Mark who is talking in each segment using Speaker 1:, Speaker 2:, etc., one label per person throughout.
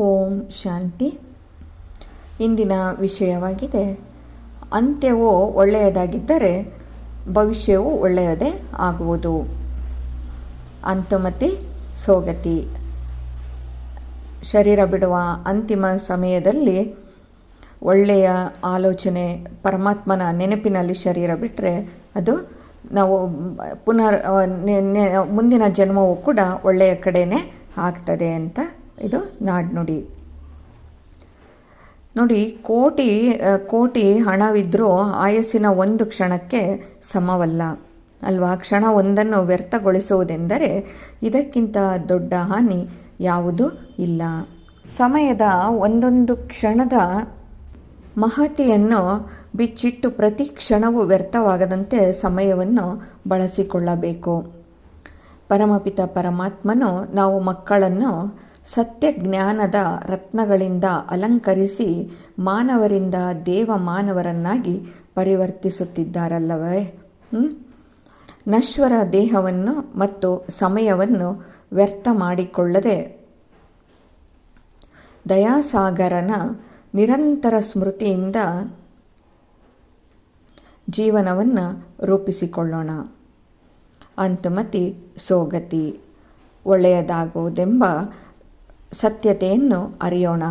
Speaker 1: ಓಂ ಶಾಂತಿ. ಇಂದಿನ ವಿಷಯವಾಗಿದೆ. ಅಂತ್ಯವು ಒಳ್ಳೆಯದಾಗಿದ್ದರೆ ಭವಿಷ್ಯವು ಒಳ್ಳೆಯದೇ ಆಗುವುದು. ಅಂತಮತಿ ಸೋಗತಿ. ಶರೀರ ಬಿಡುವ ಅಂತಿಮ ಸಮಯದಲ್ಲಿ ಒಳ್ಳೆಯ ಆಲೋಚನೆ ಪರಮಾತ್ಮನ ನೆನಪಿನಲ್ಲಿ ಶರೀರ ಬಿಟ್ಟರೆ ಅದು ನಾವು ಪುನರ್ ಮುಂದಿನ ಜನ್ಮವು ಕೂಡ ಒಳ್ಳೆಯ ಕಡೆಯೇ ಆಗ್ತದೆ ಅಂತ ಇದು ನಾಡ್ನುಡಿ ನೋಡಿ. ಕೋಟಿ ಕೋಟಿ ಹಣವಿದ್ದರೂ ಆಯಸ್ಸಿನ ಒಂದು ಕ್ಷಣಕ್ಕೆ ಸಮವಲ್ಲ. ಅಲ್ವಾ? ಕ್ಷಣ ಒಂದನ್ನು ವ್ಯರ್ಥಗೊಳಿಸುವುದೆಂದರೆ ಇದಕ್ಕಿಂತ ದೊಡ್ಡ ಹಾನಿ ಯಾವುದು ಇಲ್ಲ. ಸಮಯದ ಒಂದೊಂದು ಕ್ಷಣದ ಮಹತಿಯನ್ನು ಬಿಚ್ಚಿಟ್ಟು ಪ್ರತಿ ಕ್ಷಣವೂ ವ್ಯರ್ಥವಾಗದಂತೆ ಸಮಯವನ್ನು ಬಳಸಿಕೊಳ್ಳಬೇಕು. ಪರಮಪಿತ ಪರಮಾತ್ಮನು ನಾವು ಮಕ್ಕಳನ್ನು ಸತ್ಯ ಜ್ಞಾನದ ರತ್ನಗಳಿಂದ ಅಲಂಕರಿಸಿ ಮಾನವರಿಂದ ದೇವ ಮಾನವರನ್ನಾಗಿ ಪರಿವರ್ತಿಸುತ್ತಿದ್ದಾರಲ್ಲವೇ? ನಶ್ವರ ದೇಹವನ್ನು ಮತ್ತು ಸಮಯವನ್ನು ವ್ಯರ್ಥ ಮಾಡಿಕೊಳ್ಳದೆ ದಯಾಸಾಗರನ ನಿರಂತರ ಸ್ಮೃತಿಯಿಂದ ಜೀವನವನ್ನು ರೂಪಿಸಿಕೊಳ್ಳೋಣ. ಅಂತಮತಿ ಸೋಗತಿ. ಒಳ್ಳೆಯದಾಗುವುದೆಂಬ ಸತ್ಯತೆಯನ್ನು ಅರಿಯೋಣ.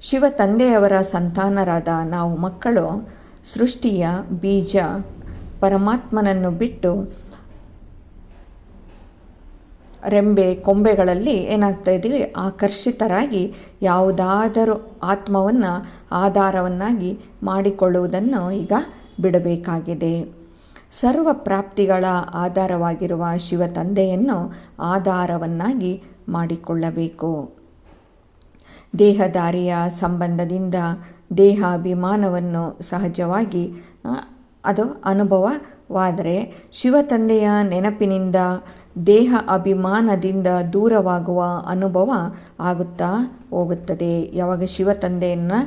Speaker 1: ಶಿವ ತಂದೆಯವರ ಸಂತಾನರಾದ ನಾವು ಮಕ್ಕಳು, ಸೃಷ್ಟಿಯ ಬೀಜ ಪರಮಾತ್ಮನನ್ನು ಬಿಟ್ಟು ರೆಂಬೆ ಕೊಂಬೆಗಳಲ್ಲಿ ಏನಾಗ್ತಾ ಇದ್ದೀವಿ ಆಕರ್ಷಿತರಾಗಿ ಯಾವುದಾದರೂ ಆತ್ಮವನ್ನು, ಆಧಾರವನ್ನಾಗಿ ಮಾಡಿಕೊಳ್ಳುವುದನ್ನು ಈಗ ಬಿಡಬೇಕಾಗಿದೆ. ಸರ್ವ ಪ್ರಾಪ್ತಿಗಳ ಆಧಾರವಾಗಿರುವ ಶಿವ ತಂದೆಯನ್ನು ಆಧಾರವನ್ನಾಗಿ ಮಾಡಿಕೊಳ್ಳಬೇಕು. ದೇಹದಾರಿಯ ಸಂಬಂಧದಿಂದ ದೇಹಾಭಿಮಾನವನ್ನು ಸಹಜವಾಗಿ ಅದು ಅನುಭವವಾದರೆ ಶಿವ ತಂದೆಯ ನೆನಪಿನಿಂದ ದೇಹ ಅಭಿಮಾನದಿಂದ ದೂರವಾಗುವ ಅನುಭವ ಆಗುತ್ತಾ ಹೋಗುತ್ತದೆ. ಯಾವಾಗ ಶಿವ ತಂದೆಯನ್ನು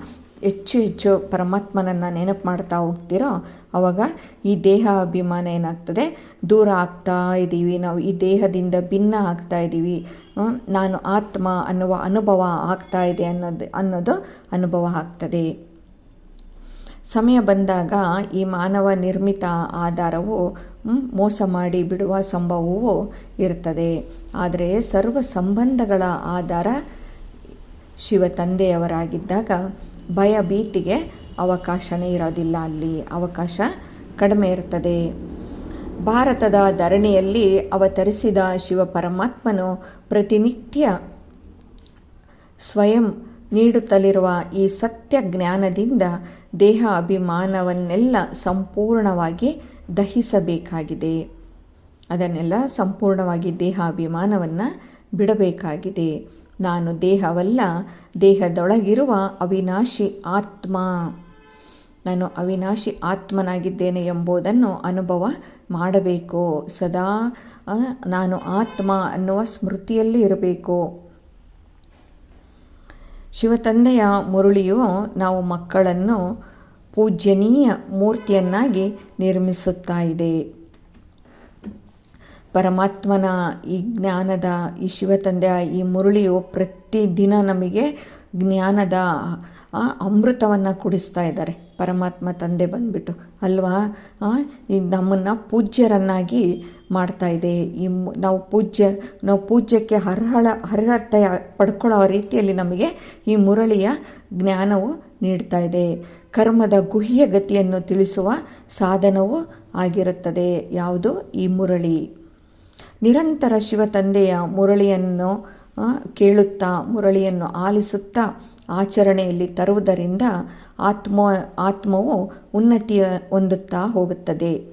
Speaker 1: ಹೆಚ್ಚು ಹೆಚ್ಚು ಪರಮಾತ್ಮನನ್ನು ನೆನಪು ಮಾಡ್ತಾ ಹೋಗ್ತಿರೋ ಆವಾಗ ಈ ದೇಹ ಅಭಿಮಾನ ಏನಾಗ್ತದೆ? ದೂರ ಆಗ್ತಾ ಇದ್ದೀವಿ ನಾವು, ಈ ದೇಹದಿಂದ ಭಿನ್ನ ಆಗ್ತಾ ಇದ್ದೀವಿ. ನಾನು ಆತ್ಮ ಅನ್ನುವ ಅನುಭವ ಆಗ್ತಾ ಇದೆ ಅನ್ನೋದು ಅನ್ನೋದು ಅನುಭವ ಆಗ್ತದೆ. ಸಮಯ ಬಂದಾಗ ಈ ಮಾನವ ನಿರ್ಮಿತ ಆಧಾರವು ಮೋಸ ಮಾಡಿ ಬಿಡುವ ಸಂಭವವೂ ಇರ್ತದೆ. ಆದರೆ ಸರ್ವ ಸಂಬಂಧಗಳ ಆಧಾರ ಶಿವ ತಂದೆಯವರಾಗಿದ್ದಾಗ ಭಯ ಭೀತಿಗೆ ಅವಕಾಶನೇ ಇರೋದಿಲ್ಲ ಅಲ್ಲಿ. ಅವಕಾಶ ಕಡಿಮೆ ಇರ್ತದೆ ಭಾರತದ ಧರಣಿಯಲ್ಲಿ ಅವತರಿಸಿದ ಶಿವ ಪರಮಾತ್ಮನು ಪ್ರತಿನಿತ್ಯ ಸ್ವಯಂ ನೀಡುತ್ತಲಿರುವ ಈ ಸತ್ಯ ಜ್ಞಾನದಿಂದ ದೇಹ ಅಭಿಮಾನವನ್ನೆಲ್ಲ ಸಂಪೂರ್ಣವಾಗಿ ದಹಿಸಬೇಕಾಗಿದೆ. ಅದನ್ನೆಲ್ಲ ಸಂಪೂರ್ಣವಾಗಿ ದೇಹ ಅಭಿಮಾನವನ್ನು ಬಿಡಬೇಕಾಗಿದೆ. ನಾನು ದೇಹವಲ್ಲ, ದೇಹದೊಳಗಿರುವ ಅವಿನಾಶಿ ಆತ್ಮ. ನಾನು ಅವಿನಾಶಿ ಆತ್ಮನಾಗಿದ್ದೇನೆ ಎಂಬುದನ್ನು ಅನುಭವ ಮಾಡಬೇಕು. ಸದಾ ನಾನು ಆತ್ಮ ಅನ್ನುವ ಸ್ಮೃತಿಯಲ್ಲಿ ಇರಬೇಕು. ಶಿವತಂದೆಯ ಮುರುಳಿಯು ನಾವು ಮಕ್ಕಳನ್ನು ಪೂಜ್ಯನೀಯ ಮೂರ್ತಿಯನ್ನಾಗಿ ನಿರ್ಮಿಸುತ್ತಾ ಇದೆ. ಪರಮಾತ್ಮನ ಈ ಜ್ಞಾನದ, ಈ ಶಿವತಂದೆಯ ಈ ಮುರುಳಿಯು ಪ್ರತಿದಿನ ನಮಗೆ ಜ್ಞಾನದ ಅಮೃತವನ್ನು ಕುಡಿಸ್ತಾ ಇದ್ದಾರೆ. ಪರಮಾತ್ಮ ತಂದೆ ಬಂದ್ಬಿಟ್ಟು, ಅಲ್ವಾ? ಈ ನಮ್ಮನ್ನು ಪೂಜ್ಯರನ್ನಾಗಿ ಮಾಡ್ತಾ ಇದೆ. ಈ ನಾವು ಪೂಜ್ಯ, ನಾವು ಪೂಜ್ಯಕ್ಕೆ ಅರ್ಹಳ, ಅರ್ಹತೆ ಪಡ್ಕೊಳ್ಳೋ ರೀತಿಯಲ್ಲಿ ನಮಗೆ ಈ ಮುರಳಿಯ ಜ್ಞಾನವು ನೀಡ್ತಾ ಇದೆ. ಕರ್ಮದ ಗುಹ್ಯ ಗತಿಯನ್ನು ತಿಳಿಸುವ ಸಾಧನವೂ ಆಗಿರುತ್ತದೆ. ಯಾವುದು? ಈ ಮುರಳಿ. ನಿರಂತರ ಶಿವ ತಂದೆಯ ಮುರಳಿಯನ್ನು ಕೇಳುತ್ತಾ, ಮುರಳಿಯನ್ನು ಆಲಿಸುತ್ತಾ ಆಚರಣೆಯಲ್ಲಿ ತರುವುದರಿಂದ ಆತ್ಮ, ಆತ್ಮವು ಉನ್ನತಿಯ, ಹೊಂದುತ್ತಾ ಹೋಗುತ್ತದೆ.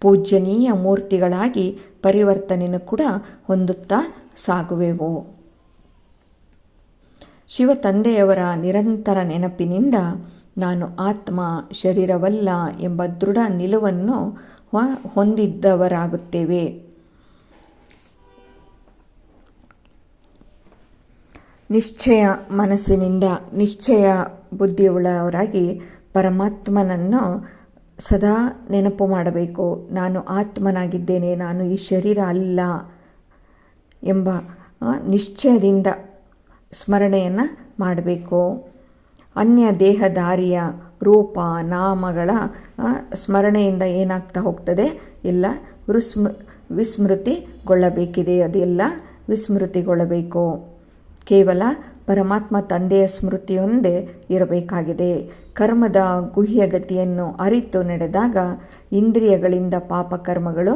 Speaker 1: ಪೂಜ್ಯನೀಯ ಮೂರ್ತಿಗಳಾಗಿ ಪರಿವರ್ತನೆಯನ್ನು ಕೂಡ ಹೊಂದುತ್ತಾ ಸಾಗುವೆವು. ಶಿವ ತಂದೆಯವರ ನಿರಂತರ ನೆನಪಿನಿಂದ ನಾನು ಆತ್ಮ, ಶರೀರವಲ್ಲ ಎಂಬ ದೃಢ ನಿಲುವನ್ನು ಹೊಂದಿದ್ದವರಾಗುತ್ತೇವೆ. ನಿಶ್ಚಯ ಮನಸ್ಸಿನಿಂದ ನಿಶ್ಚಯ ಬುದ್ಧಿಯುಳ್ಳವರಾಗಿ ಪರಮಾತ್ಮನನ್ನು ಸದಾ ನೆನಪು ಮಾಡಬೇಕು. ನಾನು ಆತ್ಮನಾಗಿದ್ದೇನೆ, ನಾನು ಈ ಶರೀರ ಅಲ್ಲ ಎಂಬ ನಿಶ್ಚಯದಿಂದ ಸ್ಮರಣೆಯನ್ನು ಮಾಡಬೇಕು. ಅನ್ಯ ದೇಹದಾರಿಯ ರೂಪ, ನಾಮಗಳ ಸ್ಮರಣೆಯಿಂದ ಏನಾಗ್ತಾ ಹೋಗ್ತದೆ? ಎಲ್ಲ ವಿಸ್ಮ, ವಿಸ್ಮೃತಿಗೊಳ್ಳಬೇಕಿದೆ. ಅದೆಲ್ಲ ವಿಸ್ಮೃತಿಗೊಳ್ಳಬೇಕು. ಕೇವಲ ಪರಮಾತ್ಮ ತಂದೆಯ ಸ್ಮೃತಿಯೊಂದೇ ಇರಬೇಕಾಗಿದೆ. ಕರ್ಮದ ಗುಹ್ಯಗತಿಯನ್ನು ಅರಿತು ನಡೆದಾಗ ಇಂದ್ರಿಯಗಳಿಂದ ಪಾಪ ಕರ್ಮಗಳು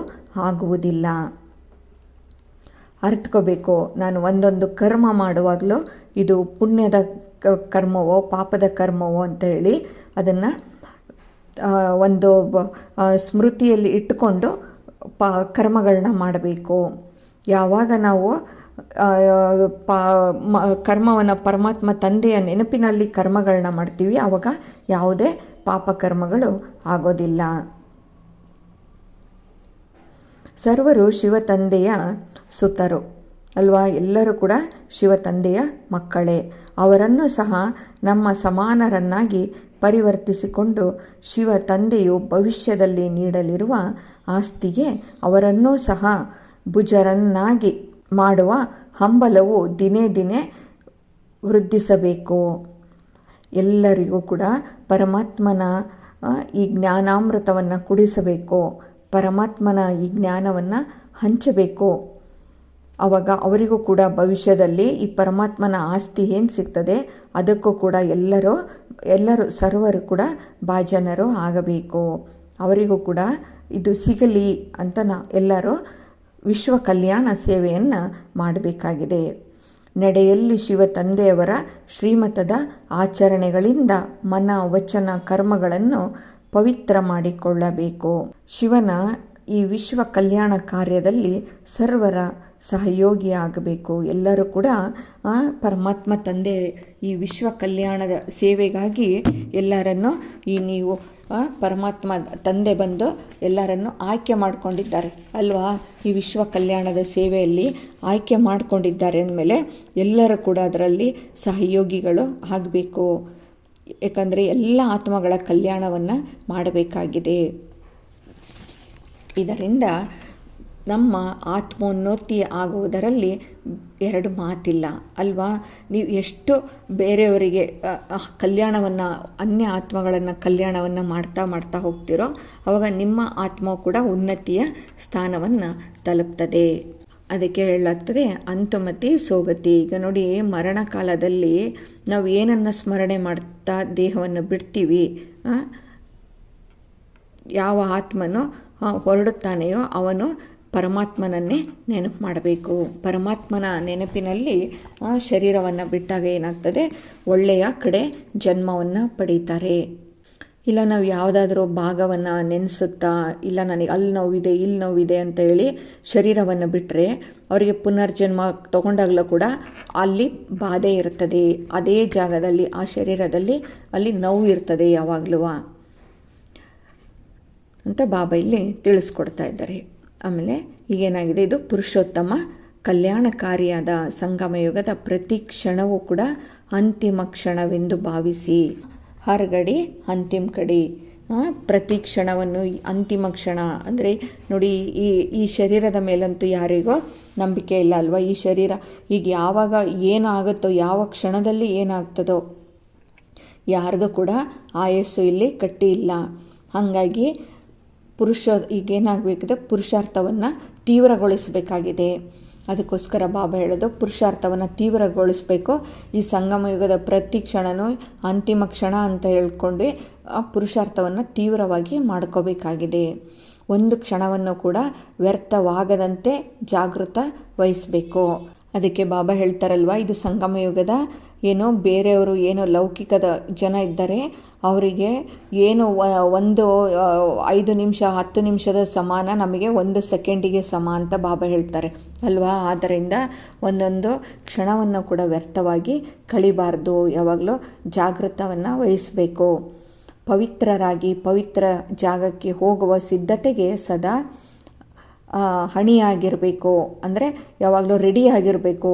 Speaker 1: ಆಗುವುದಿಲ್ಲ. ಅರ್ಥಕೋಬೇಕು, ನಾನು ಒಂದೊಂದು ಕರ್ಮ ಮಾಡುವಾಗಲೂ ಇದು ಪುಣ್ಯದ ಕರ್ಮವೋ, ಪಾಪದ ಕರ್ಮವೋ ಅಂತ ಹೇಳಿ ಅದನ್ನು ಒಂದು ಸ್ಮೃತಿಯಲ್ಲಿ ಇಟ್ಟುಕೊಂಡು ಪ ಕರ್ಮಗಳನ್ನ ಮಾಡಬೇಕು. ಯಾವಾಗ ನಾವು ಪಾ, ಮ, ಕರ್ಮವನ್ನು ಪರಮಾತ್ಮ ತಂದೆಯ ನೆನಪಿನಲ್ಲಿ ಕರ್ಮಗಳನ್ನ ಮಾಡ್ತೀವಿ. ಆವಾಗ ಯಾವುದೇ ಪಾಪಕರ್ಮಗಳು ಆಗೋದಿಲ್ಲ. ಸರ್ವರು ಶಿವ ತಂದೆಯ ಸುತರು ಅಲ್ವಾ? ಎಲ್ಲರೂ ಕೂಡ ಶಿವ ತಂದೆಯ ಮಕ್ಕಳೇ. ಅವರನ್ನು ಸಹ ನಮ್ಮ ಸಮಾನರನ್ನಾಗಿ ಪರಿವರ್ತಿಸಿಕೊಂಡು ಶಿವ ತಂದೆಯು ಭವಿಷ್ಯದಲ್ಲಿ ನೀಡಲಿರುವ ಆಸ್ತಿಗೆ ಅವರನ್ನೂ ಸಹ ಭುಜರನ್ನಾಗಿ ಮಾಡುವ ಹಂಬಲವು ದಿನೇ ದಿನೇ ವೃದ್ಧಿಸಬೇಕು. ಎಲ್ಲರಿಗೂ ಕೂಡ ಪರಮಾತ್ಮನ ಈ ಜ್ಞಾನಾಮೃತವನ್ನು ಕುಡಿಸಬೇಕು. ಪರಮಾತ್ಮನ ಈ ಜ್ಞಾನವನ್ನು ಹಂಚಬೇಕು. ಆವಾಗ ಅವರಿಗೂ ಕೂಡ ಭವಿಷ್ಯದಲ್ಲಿ ಈ ಪರಮಾತ್ಮನ ಆಸ್ತಿ ಏನು ಸಿಗ್ತದೆ, ಅದಕ್ಕೂ ಕೂಡ ಎಲ್ಲರೂ ಎಲ್ಲರೂ ಸರ್ವರು ಕೂಡ ಭಾಜನರು ಆಗಬೇಕು. ಅವರಿಗೂ ಕೂಡ ಇದು ಸಿಗಲಿ ಅಂತ ನಾ ಎಲ್ಲರೂ ವಿಶ್ವ ಕಲ್ಯಾಣ ಸೇವೆಯನ್ನು ಮಾಡಬೇಕಾಗಿದೆ. ನಡೆಯಲ್ಲಿ ಶಿವ ತಂದೆಯವರ ಶ್ರೀಮತದ ಆಚರಣೆಗಳಿಂದ ಮನ ವಚನ ಕರ್ಮಗಳನ್ನು ಪವಿತ್ರ ಮಾಡಿಕೊಳ್ಳಬೇಕು. ಶಿವನ ಈ ವಿಶ್ವ ಕಲ್ಯಾಣ ಕಾರ್ಯದಲ್ಲಿ ಸರ್ವರ ಸಹಯೋಗಿಯಾಗಬೇಕು. ಎಲ್ಲರೂ ಕೂಡ ಪರಮಾತ್ಮ ತಂದೆ ಈ ವಿಶ್ವ ಕಲ್ಯಾಣದ ಸೇವೆಗಾಗಿ ಎಲ್ಲರನ್ನು ಈ ನೀವು ಪರಮಾತ್ಮ ತಂದೆ ಬಂದು ಎಲ್ಲರನ್ನು ಆಯ್ಕೆ ಮಾಡಿಕೊಂಡಿದ್ದಾರೆ. ಅಲ್ವಾ? ಈ ವಿಶ್ವ ಕಲ್ಯಾಣದ ಸೇವೆಯಲ್ಲಿ ಆಯ್ಕೆ ಮಾಡಿಕೊಂಡಿದ್ದಾರೆ ಅಂದಮೇಲೆ ಎಲ್ಲರೂ ಕೂಡ ಅದರಲ್ಲಿ ಸಹಯೋಗಿಗಳು ಆಗಬೇಕು. ಯಾಕಂದರೆ ಎಲ್ಲ ಆತ್ಮಗಳ ಕಲ್ಯಾಣವನ್ನು ಮಾಡಬೇಕಾಗಿದೆ. ಇದರಿಂದ ನಮ್ಮ ಆತ್ಮೋನ್ನತಿ ಆಗುವುದರಲ್ಲಿ ಎರಡು ಮಾತಿಲ್ಲ, ಅಲ್ವಾ? ನೀವು ಎಷ್ಟು ಬೇರೆಯವರಿಗೆ ಕಲ್ಯಾಣವನ್ನು, ಅನ್ಯ ಆತ್ಮಗಳನ್ನು ಕಲ್ಯಾಣವನ್ನು ಮಾಡ್ತಾ ಮಾಡ್ತಾ ಹೋಗ್ತಿರೋ, ಅವಾಗ ನಿಮ್ಮ ಆತ್ಮ ಕೂಡ ಉನ್ನತಿಯ ಸ್ಥಾನವನ್ನು ತಲುಪ್ತದೆ. ಅದಕ್ಕೆ ಹೇಳಲಾಗ್ತದೆ, ಅಂತಮತಿ ಸೋಗತಿ. ಈಗ ನೋಡಿ ಮರಣ ಕಾಲದಲ್ಲಿ ನಾವು ಏನನ್ನು ಸ್ಮರಣೆ ಮಾಡ್ತಾ ದೇಹವನ್ನು ಬಿಡ್ತೀವಿ ಯಾವ ಆತ್ಮನು ಹೊರಡುತ್ತಾನೆಯೋ ಅವನು ಪರಮಾತ್ಮನನ್ನೇ ನೆನಪು ಮಾಡಬೇಕು. ಪರಮಾತ್ಮನ ನೆನಪಿನಲ್ಲಿ ಶರೀರವನ್ನು ಬಿಟ್ಟಾಗ ಏನಾಗ್ತದೆ? ಒಳ್ಳೆಯ ಕಡೆ ಜನ್ಮವನ್ನು ಪಡೀತಾರೆ. ಇಲ್ಲ, ನಾವು ಯಾವುದಾದ್ರೂ ಭಾಗವನ್ನು ನೆನೆಸುತ್ತಾ, ಇಲ್ಲ ನನಗೆ ಅಲ್ಲಿ ನೋವಿದೆ ಇಲ್ಲಿ ನೋವಿದೆ ಅಂತ ಹೇಳಿ ಶರೀರವನ್ನು ಬಿಟ್ಟರೆ ಅವರಿಗೆ ಪುನರ್ಜನ್ಮ ತಗೊಂಡಾಗಲೂ ಕೂಡ ಅಲ್ಲಿ ಬಾಧೆ ಇರ್ತದೆ. ಅದೇ ಜಾಗದಲ್ಲಿ, ಆ ಶರೀರದಲ್ಲಿ ಅಲ್ಲಿ ನೋವು ಇರ್ತದೆ ಯಾವಾಗಲೂ. ಅಂತ ಬಾಬಾ ಇಲ್ಲಿ ತಿಳಿಸ್ಕೊಡ್ತಾ ಇದ್ದಾರೆ. ಆಮೇಲೆ ಈಗೇನಾಗಿದೆ, ಇದು ಪುರುಷೋತ್ತಮ ಕಲ್ಯಾಣಕಾರಿಯಾದ ಸಂಗಮಯುಗದ ಪ್ರತಿ ಕ್ಷಣವೂ ಕೂಡ ಅಂತಿಮ ಕ್ಷಣವೆಂದು ಭಾವಿಸಿ. ಹರಗಡಿ, ಅಂತಿಮ ಕಡಿ. ಪ್ರತಿ ಕ್ಷಣವನ್ನು ಅಂತಿಮ ಕ್ಷಣ ಅಂದರೆ ನೋಡಿ, ಈ ಈ ಶರೀರದ ಮೇಲಂತೂ ಯಾರಿಗೋ ನಂಬಿಕೆ ಇಲ್ಲ ಅಲ್ವಾ? ಈ ಶರೀರ ಈಗ ಯಾವಾಗ ಏನಾಗುತ್ತೋ, ಯಾವ ಕ್ಷಣದಲ್ಲಿ ಏನಾಗ್ತದೋ ಯಾರ್ದು ಕೂಡ ಆಯಸ್ಸು ಇಲ್ಲಿ ಕಟ್ಟಿ ಇಲ್ಲ ಹಾಗಾಗಿ ಪುರುಷ ಈಗೇನಾಗಬೇಕಿದೆ? ಪುರುಷಾರ್ಥವನ್ನು ತೀವ್ರಗೊಳಿಸಬೇಕಾಗಿದೆ. ಅದಕ್ಕೋಸ್ಕರ ಬಾಬಾ ಹೇಳೋದು, ಪುರುಷಾರ್ಥವನ್ನು ತೀವ್ರಗೊಳಿಸಬೇಕು. ಈ ಸಂಗಮ ಯುಗದ ಪ್ರತಿ ಕ್ಷಣನೂ ಅಂತಿಮ ಕ್ಷಣ ಅಂತ ಹೇಳ್ಕೊಂಡು ಆ ಪುರುಷಾರ್ಥವನ್ನು ತೀವ್ರವಾಗಿ ಮಾಡ್ಕೋಬೇಕಾಗಿದೆ. ಒಂದು ಕ್ಷಣವನ್ನು ಕೂಡ ವ್ಯರ್ಥವಾಗದಂತೆ ಜಾಗೃತ ವಹಿಸಬೇಕು. ಅದಕ್ಕೆ ಬಾಬಾ ಹೇಳ್ತಾರಲ್ವ, ಇದು ಸಂಗಮ ಯುಗದ ಏನೋ ಬೇರೆಯವರು ಏನೋ ಲೌಕಿಕದ ಜನ ಇದ್ದಾರೆ, ಅವರಿಗೆ ಏನು ಒಂದು ಐದು ನಿಮಿಷ, ಹತ್ತು ನಿಮಿಷದ ಸಮಾನ ನಮಗೆ ಒಂದು ಸೆಕೆಂಡಿಗೆ ಸಮ ಅಂತ ಬಾಬಾ ಹೇಳ್ತಾರೆ. ಅಲ್ವಾ? ಆದ್ದರಿಂದ ಒಂದೊಂದು ಕ್ಷಣವನ್ನು ಕೂಡ ವ್ಯರ್ಥವಾಗಿ ಕಳಿಬಾರ್ದು. ಯಾವಾಗಲೂ ಜಾಗೃತವನ್ನು ವಹಿಸಬೇಕು. ಪವಿತ್ರರಾಗಿ, ಪವಿತ್ರ ಜಾಗಕ್ಕೆ ಹೋಗುವ ಸಿದ್ಧತೆಗೆ ಸದಾ ಹಣಿಯಾಗಿರಬೇಕು. ಅಂದರೆ ಯಾವಾಗಲೂ ರೆಡಿಯಾಗಿರಬೇಕು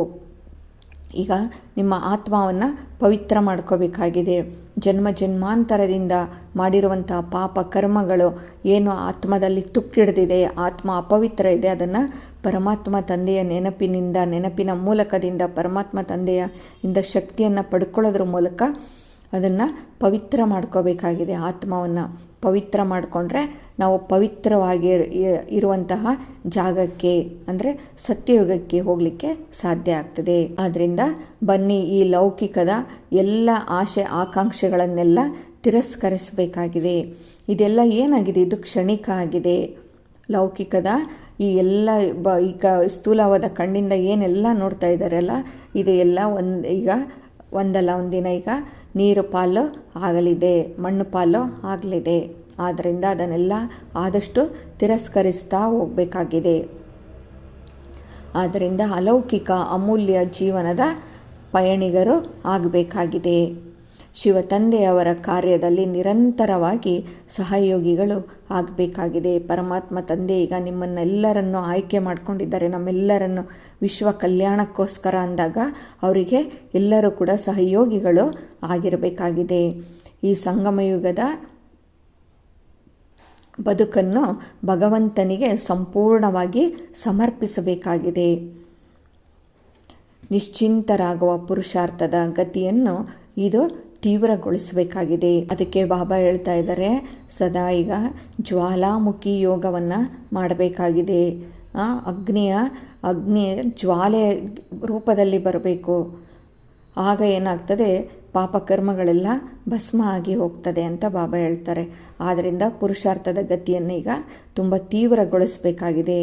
Speaker 1: ಈಗ ನಿಮ್ಮ ಆತ್ಮವನ್ನು ಪವಿತ್ರ ಮಾಡ್ಕೋಬೇಕಾಗಿದೆ. ಜನ್ಮ ಜನ್ಮಾಂತರದಿಂದ ಮಾಡಿರುವಂಥ ಪಾಪ ಕರ್ಮಗಳು ಏನು ಆತ್ಮದಲ್ಲಿ ತುಕ್ಕಿಡ್ದಿದೆ, ಆತ್ಮ ಅಪವಿತ್ರ ಇದೆ, ಅದನ್ನು ಪರಮಾತ್ಮ ತಂದೆಯ ನೆನಪಿನಿಂದ, ನೆನಪಿನ ಮೂಲಕದಿಂದ, ಪರಮಾತ್ಮ ತಂದೆಯ ಇಂದ ಶಕ್ತಿಯನ್ನು ಪಡ್ಕೊಳ್ಳೋದ್ರ ಮೂಲಕ ಅದನ್ನು ಪವಿತ್ರ ಮಾಡ್ಕೋಬೇಕಾಗಿದೆ ಆತ್ಮವನ್ನು. ಪವಿತ್ರ ಮಾಡಿಕೊಂಡ್ರೆ ನಾವು ಪವಿತ್ರವಾಗಿ ಇರುವಂತಹ ಜಾಗಕ್ಕೆ ಅಂದರೆ ಸತ್ಯಯುಗಕ್ಕೆ ಹೋಗಲಿಕ್ಕೆ ಸಾಧ್ಯ ಆಗ್ತದೆ. ಆದ್ದರಿಂದ ಬನ್ನಿ ಈ ಲೌಕಿಕದ ಎಲ್ಲ ಆಶೆ ಆಕಾಂಕ್ಷೆಗಳನ್ನೆಲ್ಲ ತಿರಸ್ಕರಿಸಬೇಕಾಗಿದೆ. ಇದೆಲ್ಲ ಏನಾಗಿದೆ? ಇದು ಕ್ಷಣಿಕ ಆಗಿದೆ. ಲೌಕಿಕದ ಈ ಎಲ್ಲ ಬ, ಈಗ ಸ್ಥೂಲವಾದ ಕಣ್ಣಿಂದ ಏನೆಲ್ಲ ನೋಡ್ತಾ ಇದ್ದಾರಲ್ಲ ಇದು ಎಲ್ಲ ಒಂದು, ಈಗ ಒಂದಲ್ಲ, ಒಂದಿನ ಈಗ ನೀರು ಪಾಲು ಆಗಲಿದೆ, ಮಣ್ಣು ಪಾಲು ಆಗಲಿದೆ. ಆದ್ದರಿಂದ ಅದನ್ನೆಲ್ಲ ಆದಷ್ಟು ತಿರಸ್ಕರಿಸ್ತಾ ಹೋಗಬೇಕಾಗಿದೆ. ಆದ್ದರಿಂದ ಅಲೌಕಿಕ ಅಮೂಲ್ಯ ಜೀವನದ ಪಯಣಿಗರು ಆಗಬೇಕಾಗಿದೆ. ಶಿವತಂದೆಯವರ ಕಾರ್ಯದಲ್ಲಿ ನಿರಂತರವಾಗಿ ಸಹಯೋಗಿಗಳು ಆಗಬೇಕಾಗಿದೆ. ಪರಮಾತ್ಮ ತಂದೆ ಈಗ ನಿಮ್ಮನ್ನೆಲ್ಲರನ್ನು ಆಯ್ಕೆ ಮಾಡಿಕೊಂಡಿದ್ದಾರೆ. ನಮ್ಮೆಲ್ಲರನ್ನು ವಿಶ್ವ ಕಲ್ಯಾಣಕ್ಕೋಸ್ಕರ ಅಂದಾಗ ಅವರಿಗೆ ಎಲ್ಲರೂ ಕೂಡ ಸಹಯೋಗಿಗಳು ಆಗಿರಬೇಕಾಗಿದೆ. ಈ ಸಂಗಮಯುಗದ ಬದುಕನ್ನು ಭಗವಂತನಿಗೆ ಸಂಪೂರ್ಣವಾಗಿ ಸಮರ್ಪಿಸಬೇಕಾಗಿದೆ. ನಿಶ್ಚಿಂತರಾಗುವ ಪುರುಷಾರ್ಥದ ಗತಿಯನ್ನು ಇದು ತೀವ್ರಗೊಳಿಸಬೇಕಾಗಿದೆ. ಅದಕ್ಕೆ ಬಾಬಾ ಹೇಳ್ತಾ ಇದ್ದಾರೆ, ಸದಾ ಈಗ ಜ್ವಾಲಾಮುಖಿ ಯೋಗವನ್ನು ಮಾಡಬೇಕಾಗಿದೆ. ಅಗ್ನಿಯ, ಅಗ್ನಿ ಜ್ವಾಲೆ ರೂಪದಲ್ಲಿ ಬರಬೇಕು. ಆಗ ಏನಾಗ್ತದೆ ಪಾಪಕರ್ಮಗಳೆಲ್ಲ ಭಸ್ಮ ಆಗಿ ಹೋಗ್ತದೆ ಅಂತ ಬಾಬಾ ಹೇಳ್ತಾರೆ. ಆದ್ದರಿಂದ ಪುರುಷಾರ್ಥದ ಗತಿಯನ್ನು ಈಗ ತುಂಬ ತೀವ್ರಗೊಳಿಸಬೇಕಾಗಿದೆ.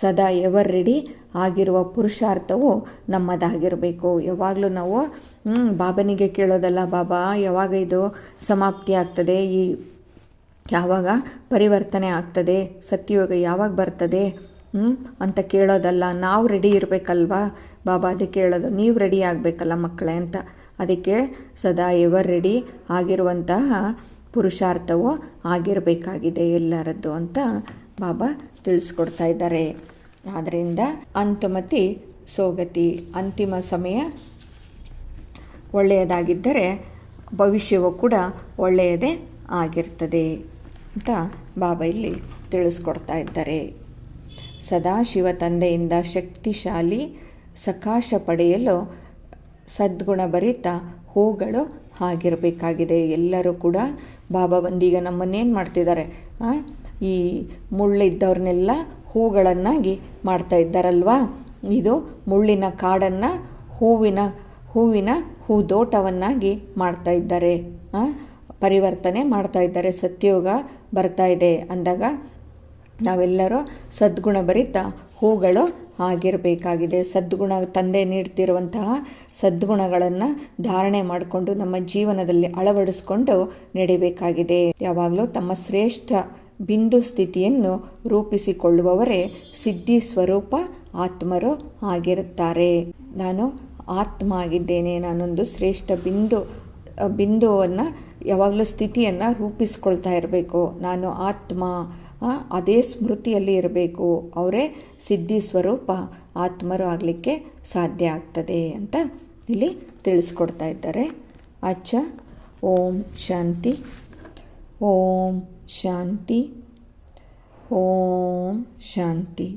Speaker 1: ಸದಾ ಎವರ್ ರೆಡಿ ಆಗಿರುವ ಪುರುಷಾರ್ಥವು ನಮ್ಮದಾಗಿರಬೇಕು. ಯಾವಾಗಲೂ ನಾವು ಬಾಬನಿಗೆ ಕೇಳೋದಲ್ಲ, ಬಾಬಾ, ಯಾವಾಗ ಇದು ಸಮಾಪ್ತಿ ಆಗ್ತದೆ? ಈ ಯಾವಾಗ ಪರಿವರ್ತನೆ ಆಗ್ತದೆ? ಸತ್ಯಯೋಗ ಯಾವಾಗ ಬರ್ತದೆ? ಅಂತ ಕೇಳೋದಲ್ಲ. ನಾವು ರೆಡಿ ಇರಬೇಕಲ್ವಾ? ಬಾಬಾ ಅದಕ್ಕೆ ಕೇಳೋದು. ನೀವು ರೆಡಿ ಆಗಬೇಕಲ್ಲ ಮಕ್ಕಳೇ ಅಂತ. ಅದಕ್ಕೆ ಸದಾ ಎವರ್ ರೆಡಿ ಆಗಿರುವಂತಹ ಪುರುಷಾರ್ಥವು ಆಗಿರಬೇಕಾಗಿದೆ ಎಲ್ಲರದ್ದು ಅಂತ ಬಾಬಾ ತಿಳಿಸ್ಕೊಡ್ತಾ ಇದ್ದಾರೆ. ಆದ್ದರಿಂದ ಅಂತಮತಿ ಸೋಗತಿ, ಅಂತಿಮ ಸಮಯ ಒಳ್ಳೆಯದಾಗಿದ್ದರೆ ಭವಿಷ್ಯವು ಕೂಡ ಒಳ್ಳೆಯದೇ ಆಗಿರ್ತದೆ ಅಂತ ಬಾಬಾ ಇಲ್ಲಿ ತಿಳಿಸ್ಕೊಡ್ತಾ ಇದ್ದಾರೆ. ಸದಾಶಿವ ತಂದೆಯಿಂದ ಶಕ್ತಿಶಾಲಿ ಸಕಾಶ ಪಡೆಯಲು ಸದ್ಗುಣ ಭರಿತ ಹೂಗಳು ಆಗಿರಬೇಕಾಗಿದೆ. ಎಲ್ಲರೂ ಕೂಡ ಬಾಬಾ ಬಂದೀಗ ನಮ್ಮನ್ನೇನು ಮಾಡ್ತಿದ್ದಾರೆ? ಈ ಮುಳ್ಳಿದ್ದವ್ರನ್ನೆಲ್ಲ ಹೂಗಳನ್ನಾಗಿ ಮಾಡ್ತಾ ಇದ್ದಾರಲ್ವಾ? ಇದು ಮುಳ್ಳಿನ ಕಾಡನ್ನು ಹೂವಿನ ಹೂವಿನ ಹೂದೋಟವನ್ನಾಗಿ ಮಾಡ್ತಾ ಇದ್ದಾರೆ. ಪರಿವರ್ತನೆ ಮಾಡ್ತಾ ಇದ್ದಾರೆ. ಸತ್ಯೋಗ ಬರ್ತಾ ಇದೆ ಅಂದಾಗ ನಾವೆಲ್ಲರೂ ಸದ್ಗುಣ ಭರಿತ ಹೂಗಳು ಆಗಿರಬೇಕಾಗಿದೆ. ಸದ್ಗುಣ ತಂದೆ ನೀಡ್ತಿರುವಂತಹ ಸದ್ಗುಣಗಳನ್ನು ಧಾರಣೆ ಮಾಡಿಕೊಂಡು ನಮ್ಮ ಜೀವನದಲ್ಲಿ ಅಳವಡಿಸ್ಕೊಂಡು ನಡಿಬೇಕಾಗಿದೆ. ಯಾವಾಗಲೂ ತಮ್ಮ ಶ್ರೇಷ್ಠ ಬಿಂದು ಸ್ಥಿತಿಯನ್ನು ರೂಪಿಸಿಕೊಳ್ಳುವವರೇ ಸಿದ್ಧಿ ಸ್ವರೂಪ ಆತ್ಮರು ಆಗಿರುತ್ತಾರೆ. ನಾನು ಆತ್ಮ ಆಗಿದ್ದೇನೆ ನಾನೊಂದು ಶ್ರೇಷ್ಠ ಬಿಂದು ಬಿಂದುವನ್ನು, ಯಾವಾಗಲೂ ಸ್ಥಿತಿಯನ್ನು ರೂಪಿಸ್ಕೊಳ್ತಾ ಇರಬೇಕು. ನಾನು ಆತ್ಮ ಅದೇ ಸ್ಮೃತಿಯಲ್ಲಿ ಇರಬೇಕು. ಅವರೇ ಸಿದ್ಧಿ ಸ್ವರೂಪ ಆತ್ಮರು ಆಗಲಿಕ್ಕೆ ಸಾಧ್ಯ ಆಗ್ತದೆ ಅಂತ ಇಲ್ಲಿ ತಿಳಿಸ್ಕೊಡ್ತಾ ಇದ್ದಾರೆ. ಅಚ್ಚ, ಓಂ, ಶಾಂತಿ, ಓಂ. ಶಾಂತಿ ಓಂ ಶಾಂತಿ